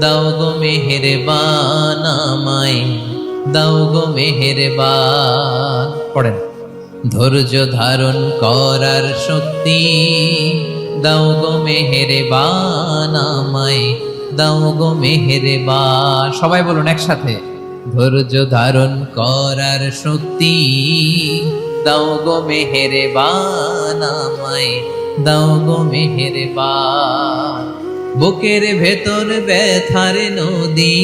দাও গো মেহেরবান আমায়, দাও গো মেহেরবান। পড়েন। ধৈর্য ধারণ করার শক্তি, দাও গো মেহেরবান আমায়, দাও গো মেহেরবান। সবাই বলুন একসাথে। ধৈর্য ধারণ করার শক্তি, দাও গো মেহেরবান আমায়, দাও গো মেহেরবান। বুকের ভেতর ব্যথার নদী